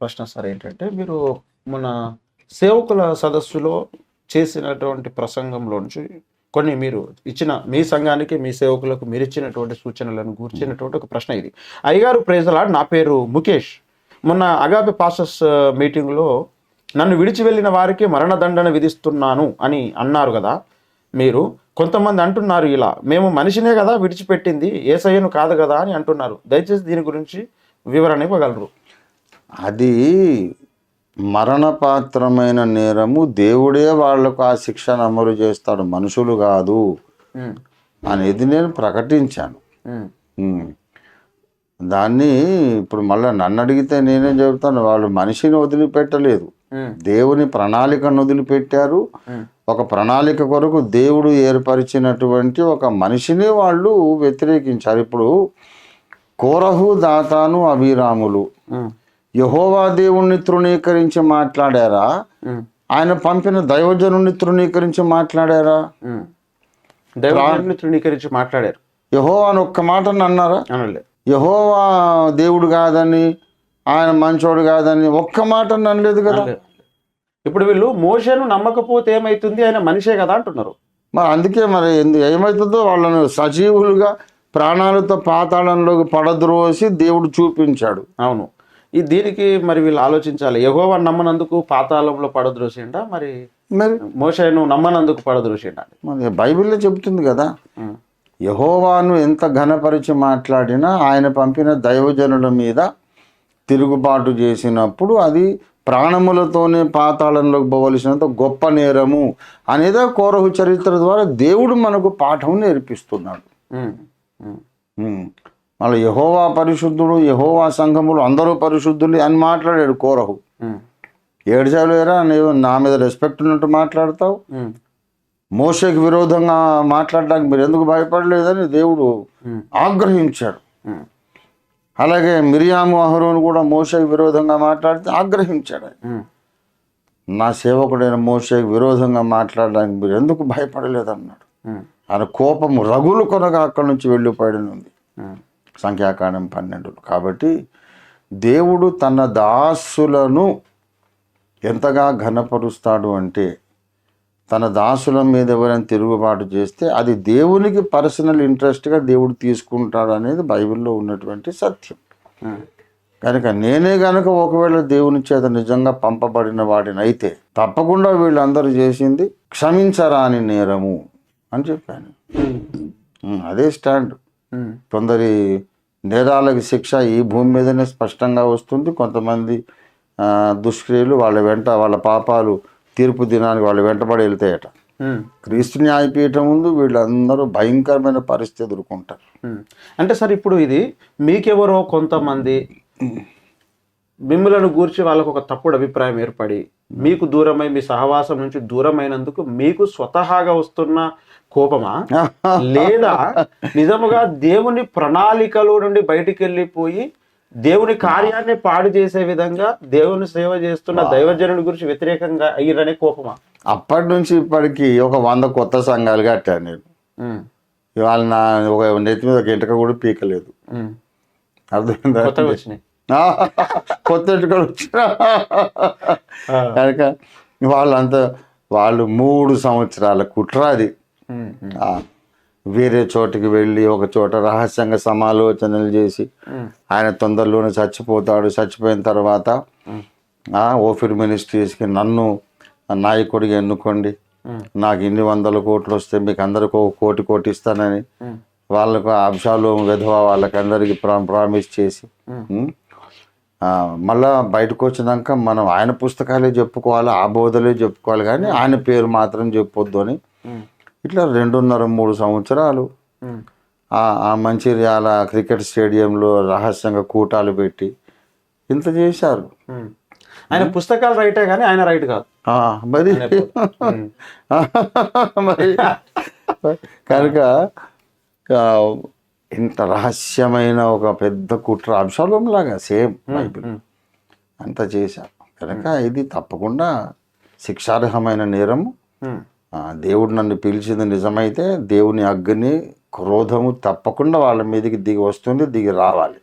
ప్రశ్న సార్ ఏంటంటే మీరు మన సేవకుల సదస్సులో చేసినటువంటి ప్రసంగంలో నుంచి కొన్ని మీరు ఇచ్చిన మీ సంఘానికి మీ సేవకులకు మీరు ఇచ్చినటువంటి సూచనలను కూర్చినటువంటి ఒక ప్రశ్న ఇది. అయ్యగారు ప్రేజలాడ్ నా పేరు ముఖేష్. మొన్న అగాపి పాసస్ మీటింగ్లో నన్ను విడిచి వెళ్ళిన వారికి మరణదండన విధిస్తున్నాను అని అన్నారు కదా మీరు. కొంతమంది అంటున్నారు ఇలా మేము మనిషినే కదా విడిచిపెట్టింది ఏసయ్యను కాదు కదా అని అంటున్నారు. దయచేసి దీని గురించి వివరణ ఇవ్వగలరు. అది మరణపాత్రమైన నేరము దేవుడే వాళ్ళకు ఆ శిక్షను అమలు చేస్తాడు. మనుషులు కాదు. అనేది నేను ప్రకటించాను. దాన్ని ఇప్పుడు మళ్ళీ నన్ను అడిగితే నేనే చెబుతాను? వాళ్ళు మనిషిని వదిలిపెట్టలేదు. దేవుని ప్రణాళికను వదిలిపెట్టారు. ఒక ప్రణాళిక కొరకు దేవుడు ఏర్పరిచినటువంటి ఒక మనిషిని వాళ్ళు వ్యతిరేకించారు. ఇప్పుడు కోరహు దాతాను అభిరాములు. యహోవా దేవుణ్ణి తృణీకరించి మాట్లాడారా? ఆయన పంపిన దైవజనుణ్ణి తృణీకరించి మాట్లాడారా? ఉమ్. దైవజనుడిని తృణీకరించి మాట్లాడారు. యహోవా అని ఒక్క మాట అన్నారా యహోవా దేవుడు కాదని ఆయన మంచోడు కాదని ఒక్క మాట అనలేదు కదా. ఇప్పుడు వీళ్ళు మోషను నమ్మకపోతే ఏమైతుంది? ఆయన మనిషే కదా అంటున్నారు. మరి అందుకే మరి ఎందు ఏమవుతుందో వాళ్ళను సజీవులుగా ప్రాణాలతో పాతాళంలోకి పడద్రోసి దేవుడు చూపించాడు. అవును. ఈ దీనికి మరి వీళ్ళు ఆలోచించాలి. యహోవా నమ్మనందుకు పాతాళంలో పడద్రోసిండా? మరి మరి మోషను నమ్మనందుకు పడద్రోసిండా? మరి బైబిల్లో చెబుతుంది కదా. యహోవాను ఎంత ఘనపరిచి మాట్లాడినా ఆయన పంపిన దైవజనుల మీద తిరుగుబాటు చేసినప్పుడు అది ప్రాణములతోనే పాతాళంలోకి పోవలసినంత గొప్ప నేరము అనేది కోరహు చరిత్ర ద్వారా దేవుడు మనకు పాఠం నేర్పిస్తున్నాడు. మళ్ళీ యహోవా పరిశుద్ధుడు యహోవా సంఘములు అందరూ పరిశుద్ధులు అని మాట్లాడాడు కోరహు. ఏడ్చాలేరా నీవు నా మీద రెస్పెక్ట్ ఉన్నట్టు మాట్లాడతావు? మోసకి విరోధంగా మాట్లాడడానికి మీరు ఎందుకు భయపడలేదని దేవుడు ఆగ్రహించాడు. అలాగే మిరియాము అహరోను కూడా మోసకి విరోధంగా మాట్లాడితే ఆగ్రహించాడు. నా సేవకుడైన మోసకి విరోధంగా మాట్లాడడానికి మీరు ఎందుకు భయపడలేదన్నాడు. ఆయన కోపము రగులు కొనగా అక్కడి నుంచి వెళ్ళిపోయాడని ఉంది. సంఖ్యాకాండం పన్నెండులో కాబట్టి దేవుడు తన దాసులను ఎంతగా ఘనపరుస్తాడు అంటే తన దాసుల మీద ఎవరైనా తిరుగుబాటు చేస్తే అది దేవునికి పర్సనల్ ఇంట్రెస్ట్గా దేవుడు తీసుకుంటాడు అనేది బైబిల్లో ఉన్నటువంటి సత్యం. కనుక నేనే గనక ఒకవేళ దేవుని చేత నిజంగా పంపబడిన వాడిని అయితే తప్పకుండా వీళ్ళందరూ చేసింది క్షమించరాని నేరము అని చెప్పాను. అదే స్టాండ్. కొందరి నేరాలకు శిక్ష ఈ భూమి మీదనే స్పష్టంగా వస్తుంది. కొంతమంది దుష్క్రియలు వాళ్ళ వెంట వాళ్ళ పాపాలు తీర్పు దినానికి వాళ్ళ వెంటబడి వెళ్తాయట. క్రీస్తు న్యాయపీఠం ముందు వీళ్ళందరూ భయంకరమైన పరిస్థితి ఎదుర్కొంటారు. అంటే సార్ ఇప్పుడు ఇది మీకెవరో కొంతమంది మిమ్మలను గూర్చి వాళ్ళకు ఒక తప్పుడు అభిప్రాయం ఏర్పడి మీకు దూరమై మీ సహవాసం నుంచి దూరమైనందుకు మీకు స్వతహాగా వస్తున్న కోపమా? లేదా నిజముగా దేవుని ప్రణాళికలో నుండి బయటికి వెళ్ళిపోయి దేవుని కార్యాన్ని పాడు చేసే విధంగా దేవుని సేవ చేస్తున్న దైవజనుడి గురించి వ్యతిరేకంగా అయ్యిరనే కోపమా? అప్పటి నుంచి ఇప్పటికి ఒక వంద కొత్త సంఘాలు కట్టాను నేను. ఇవాళ నా ఒక నెత్తి మీద ఒక ఎంటక కూడా పీకలేదు. అర్థమైందా? కొత్త ఎంటకలు వచ్చిన కనుక వాళ్ళంతా వాళ్ళు మూడు సంవత్సరాల కుట్ర అది. ఉమ్, ఉమ్, ఆ, వేరే చోటికి వెళ్ళి ఒక చోట రహస్యంగా సమాలోచనలు చేసి ఆయన తొందరలోనే చచ్చిపోతాడు. చచ్చిపోయిన తర్వాత ఓఫిర్ మినిస్ట్రీస్కి నన్ను నాయకుడిగా ఎన్నుకోండి. నాకు ఇన్ని వందల కోట్లు వస్తే మీకు అందరికి ఒక కోటి కోటి ఇస్తానని వాళ్ళకు అంశాలు విధవ వాళ్ళకందరికి ప్రా ప్రామిస్ చేసి మళ్ళా బయటకు వచ్చినాక మనం ఆయన పుస్తకాలే చెప్పుకోవాలి ఆ బోధలే చెప్పుకోవాలి కానీ ఆయన పేరు మాత్రం చెప్పొద్దు అని. ఇట్లా రెండున్నర మూడు సంవత్సరాలు. ఆ మంచిర్యాల క్రికెట్ స్టేడియంలో రహస్యంగా కూటాలు పెట్టి ఇంత చేశారు. ఆయన పుస్తకాలు రైటే కానీ ఆయన రైట్ కాదు. మరి మరి కనుక ఇంత రహస్యమైన ఒక పెద్ద కుట్ర. అంశాలం లాగా సేమ్ బైబిల్. అంత చేశారు కనుక ఇది తప్పకుండా శిక్షార్హమైన నేరము దేవుడు నన్ను పిలిచింది నిజమైతే దేవుని అగ్ని క్రోధము తప్పకుండా వాళ్ళ మీదకి దిగి వస్తుంది దిగి రావాలి.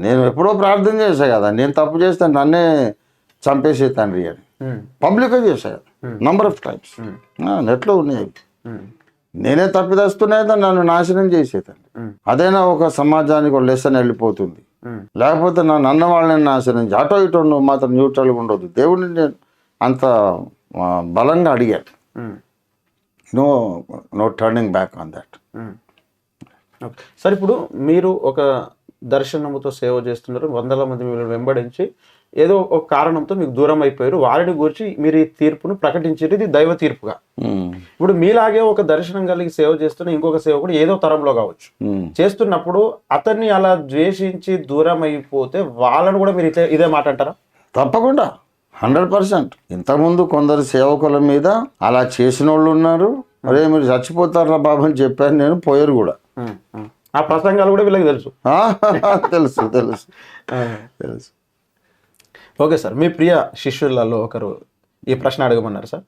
నేను ఎప్పుడో ప్రార్థన చేశా కదా. నేను తప్పు చేస్తే నన్నే చంపేసే తండ్రి అని. పబ్లిక్గా చేశా కదా. నంబర్ ఆఫ్ టైమ్స్ నెట్లో ఉన్నాయి. నేనే తప్పిదస్తున్నాయి నన్ను నాశనం చేసేదండి. అదైనా ఒక సమాజానికి ఒక లెసన్ వెళ్ళిపోతుంది. లేకపోతే నన్ను అన్న వాళ్ళని నాశనం. అటో ఇటో నువ్వు మాత్రం న్యూట్రల్గా ఉండదు దేవుడిని నేను అంత బలంగా అడిగాను. No no turning back on that. Sir ఇప్పుడు మీరు ఒక దర్శనముతో సేవ చేస్తున్నారు. వందల మంది మిమ్మల్ని వెంబడించి ఏదో ఒక కారణంతో మీకు దూరం అయిపోయారు. వారిని గురించి మీరు ఈ తీర్పును ప్రకటించారు. ఇది దైవ తీర్పుగా. ఇప్పుడు మీలాగే ఒక దర్శనం కలిగి సేవ చేస్తున్న ఇంకొక సేవకుడు ఏదో తరంలో కావచ్చు. చేస్తున్నప్పుడు అతన్ని అలా ద్వేషించి దూరం అయిపోతే వాళ్ళని కూడా మీరు ఇదే ఇదే మాట అంటారా? తప్పకుండా. Hundred percent. ఇంతకుముందు కొందరు సేవకుల మీద అలా చేసిన వాళ్ళు ఉన్నారు. అరే మీరు చచ్చిపోతారా బాబు అని చెప్పాను నేను పోయారు కూడా. ఆ ప్రసంగాలు కూడా వీళ్ళకి తెలుసు. తెలుసు తెలుసు. తెలుసు. Okay sir. మీ ప్రియ శిష్యులలో ఒకరు ఈ ప్రశ్న అడగమన్నారు సార్.